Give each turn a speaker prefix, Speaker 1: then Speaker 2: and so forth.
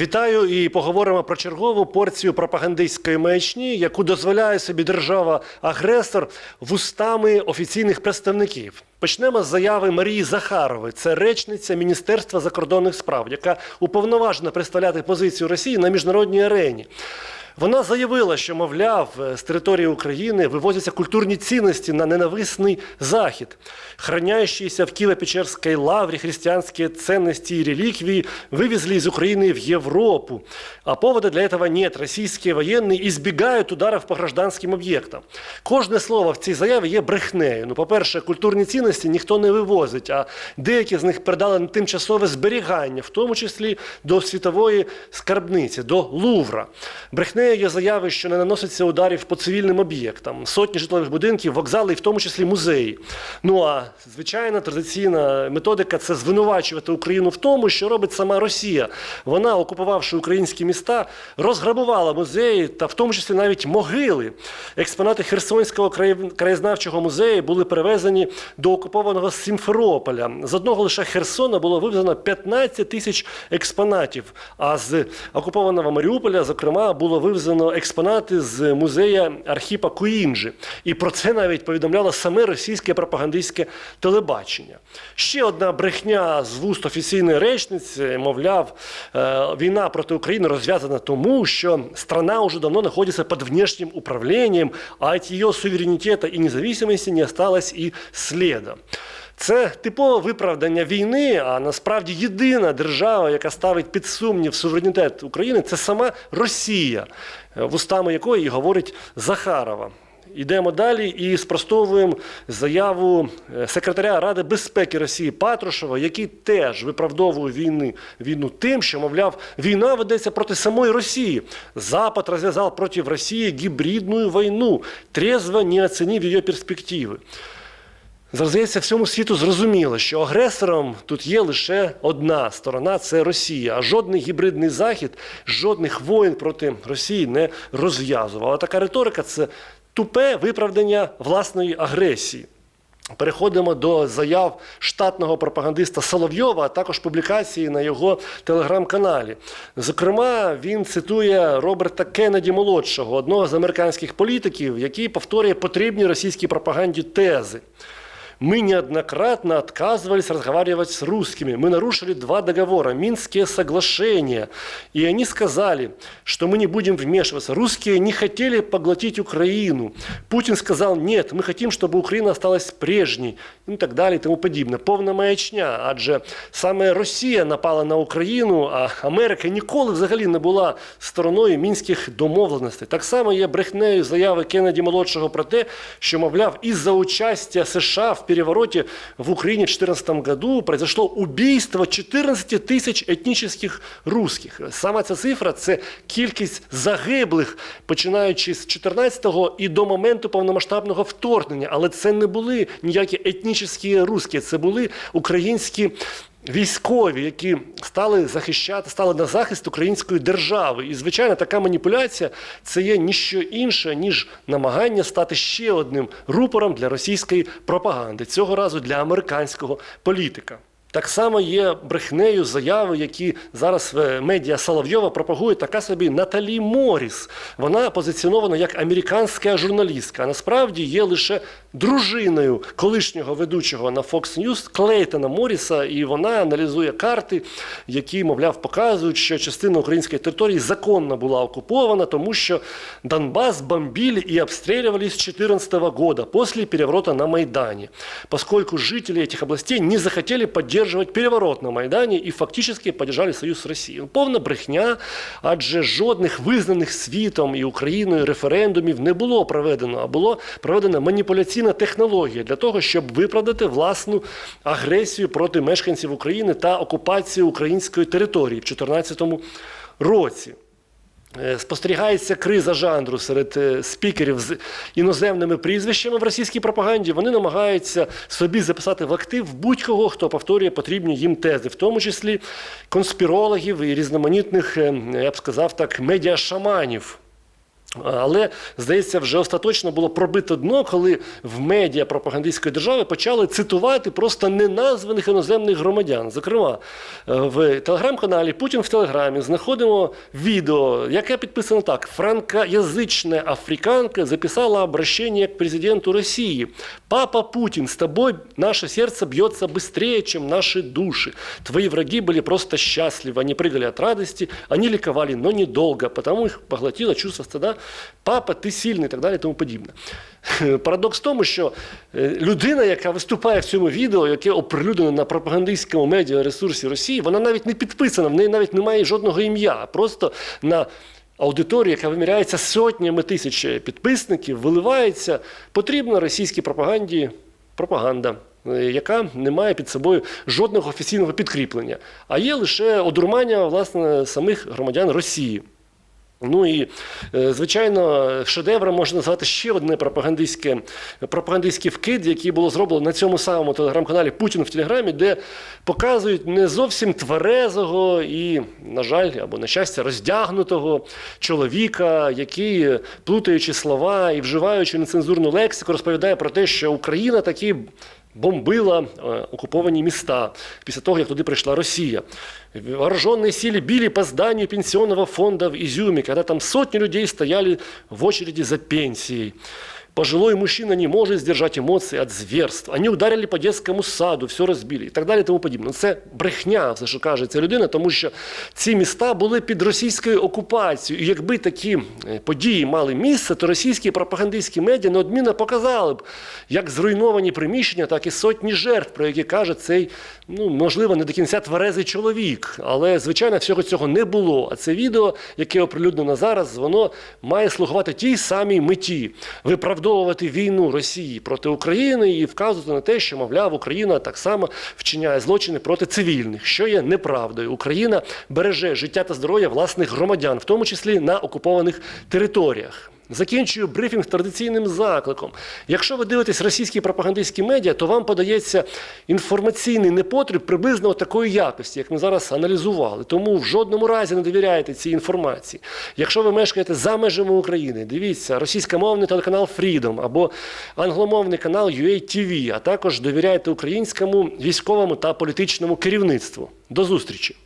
Speaker 1: Вітаю і поговоримо про чергову порцію пропагандистської маячні, яку дозволяє собі держава-агресор вустами офіційних представників. Почнемо з заяви Марії Захарової. Це речниця Міністерства закордонних справ, яка уповноважена представляти позицію Росії на міжнародній арені. Вона заявила, що, мовляв, з території України вивозяться культурні цінності на ненависний захід. Хранящиеся в Киево-Печерской лавре христианские ценности и реликвии вывезли из Украины в Европу. А повода для этого нет. Российские военные избегают ударов по гражданським об'єктам. Кожне слово в цій заяві є брехнею. Ну, по-перше, культурні цінності ніхто не вивозить, а деякі з них передали на тимчасове зберігання, в тому числі до світової скарбниці, до Лувра. Брехнею є заяви, що не наноситься ударів по цивільним об'єктам, сотні житлових будинків, вокзали і в тому числі музеї. Ну а звичайна традиційна методика це звинувачувати Україну в тому, що робить сама Росія. Вона, окупувавши українські міста, розграбувала музеї та в тому числі навіть могили. Експонати Херсонського краєзнавчого музею були перевезені до окупованого Сімферополя. З одного лише Херсона було вивезено 15 тисяч експонатів. А з окупованого Маріуполя, зокрема, було вивезено експонати з музея Архіпа Куінджі. І про це навіть повідомляло саме російське пропагандистське телебачення. Ще одна брехня з вуст офіційної речниці, мовляв, е, війна проти України розв'язана тому, що страна уже давно знаходиться під внешнім управлінням, а від її суверенітету і незалежності не осталось і сліда. Це типове виправдання війни, а насправді єдина держава, яка ставить під сумнів суверенітет України, це сама Росія, е, вустами якої і говорить Захарова. Йдемо далі і спростовуємо заяву е, секретаря Ради безпеки Росії Патрушева, який теж виправдовує війни, війну тим, що, мовляв, війна ведеться проти самої Росії. Запад розв'язав проти Росії гібридну війну, трезво не оцінив її перспективи. Здається, всьому світу зрозуміло, що агресором тут є лише одна сторона це Росія. А жодний гібридний захід, жодних воїн проти Росії не розв'язував. А така риторика це тупе виправдання власної агресії. Переходимо до заяв штатного пропагандиста Соловйова, а також публікації на його телеграм-каналі. Зокрема, він цитує Роберта Кеннеді молодшого, одного з американських політиків, який повторює потрібні російській пропаганді тези. Мы неоднократно отказывались разговаривать с русскими. Мы нарушили два договора, Минские соглашения. И они сказали, что мы не будем вмешиваться. Русские не хотели поглотить Украину. Путин сказал, нет, мы хотим, чтобы Украина осталась прежней. Ну, и так далее, и тому подібне. Повна маячня. Адже саме Росія напала на Україну, а Америка ніколи взагалі не була стороною мінських домовленостей. Так само є брехнею заяви Кеннеді молодшого про те, що, мовляв, із-за участия США в перевороте в Украине в 2014 году произошло убийство 14 тисяч етнічних русских. Саме ця цифра це кількість загиблих, починаючи з 14-го і до моменту повномасштабного вторгнення. Але це не були ніякі етнічні русські, це були українські. Військові, які стали захищати, стали на захист української держави, і звичайно, така маніпуляція це є ніщо інше ніж намагання стати ще одним рупором для російської пропаганди, цього разу для американського політика. Так само є брехнею заяви, які зараз медіа Соловйова пропагує така собі Наталі Моріс. Вона позиціонована як американська журналістка, а насправді є лише дружиною колишнього ведучого на Fox News Клейтона Моріса, і вона аналізує карти, які, мовляв, показують, що частина української території законно була окупована, тому що Донбас бомбили и обстреливали с 2014 года после переворота на Майдане, поскольку жители этих областей не захотели поддерживать переворот на Майдані і фактично поддержали союз з Росією. Повна брехня, адже жодних визнаних світом і Україною референдумів не було проведено, а було проведена маніпуляційна технологія для того, щоб виправдати власну агресію проти мешканців України та окупацію української території в 2014 році. Е, Спостерігається криза жанру серед е, спікерів з іноземними прізвищами в російській пропаганді. Вони намагаються собі записати в актив будь-кого, хто повторює потрібні їм тези, в тому числі конспірологів і різноманітних, е, я б сказав так, медіашаманів. Але здається, вже остаточно було пробито дно, коли в медіа пропагандистської держави почали цитувати просто неназваних іноземних громадян. Зокрема, е, в телеграм-каналі Путін в Телеграмі знаходимо відео, яке підписано так: франкоязична африканка записала обращение к президенту Росії. Папа Путін, з тобою наше серце б'ється быстрее, чем наши души. Твои враги были просто счастливы, они прыгали от радости, они ликовали, но недолго, потому их поглотило чувство стыда. Папа, ти сильний і так далі, тому подібне. Парадокс в тому, що е, людина, яка виступає в цьому відео, яке оприлюднено на пропагандистському медіаресурсі Росії, вона навіть не підписана, в неї навіть немає жодного ім'я. Просто на аудиторію, яка виміряється сотнями тисяч підписників, виливається потрібна російській пропаганді пропаганда. е, Яка не має під собою жодного офіційного підкріплення, а є лише одурмання власне самих громадян Росії. Ну і, е, звичайно, шедевром можна назвати ще одне пропагандистське, пропагандистський вкид, який було зроблено на цьому самому телеграм-каналі Путін в Телеграмі, де показують не зовсім тверезого і, на жаль, або на щастя, роздягнутого чоловіка, який, плутаючи слова і вживаючи нецензурну лексику, розповідає про те, що Україна таки бомбила е, окуповані міста після того, як туди прийшла Росія. Вооруженные силы били по зданию пенсионного фонда в Изюме, когда там сотни людей стояли в очереди за пенсией. Пожилой мужчина не может сдержать эмоции от зверств. Они ударили по детському саду, все розбили і так далі. Тому подібне. Ну, Це брехня, все, що каже ця людина, тому що ці міста були під російською окупацією. І якби такі е, події мали місце, то російські пропагандистські медіа неодмінно показали б як зруйновані приміщення, так і сотні жертв, про які каже цей, ну можливо, не до кінця тверезий чоловік. Але звичайно всього цього не було. А це відео, яке оприлюднено зараз, воно має слугувати тій самій меті виправдовувати війну Росії проти України і вказувати на те, що, мовляв, Україна так само вчиняє злочини проти цивільних, що є неправдою. Україна береже життя та здоров'я власних громадян, в тому числі на окупованих територіях. Закінчую брифінг традиційним закликом. Якщо ви дивитесь російські пропагандистські медіа, то вам подається інформаційний непотріб приблизно такої якості, як ми зараз аналізували. Тому в жодному разі не довіряйте цій інформації. Якщо ви мешкаєте за межами України, дивіться російськомовний телеканал Freedom або англомовний канал UA TV, а також довіряйте українському військовому та політичному керівництву. До зустрічі!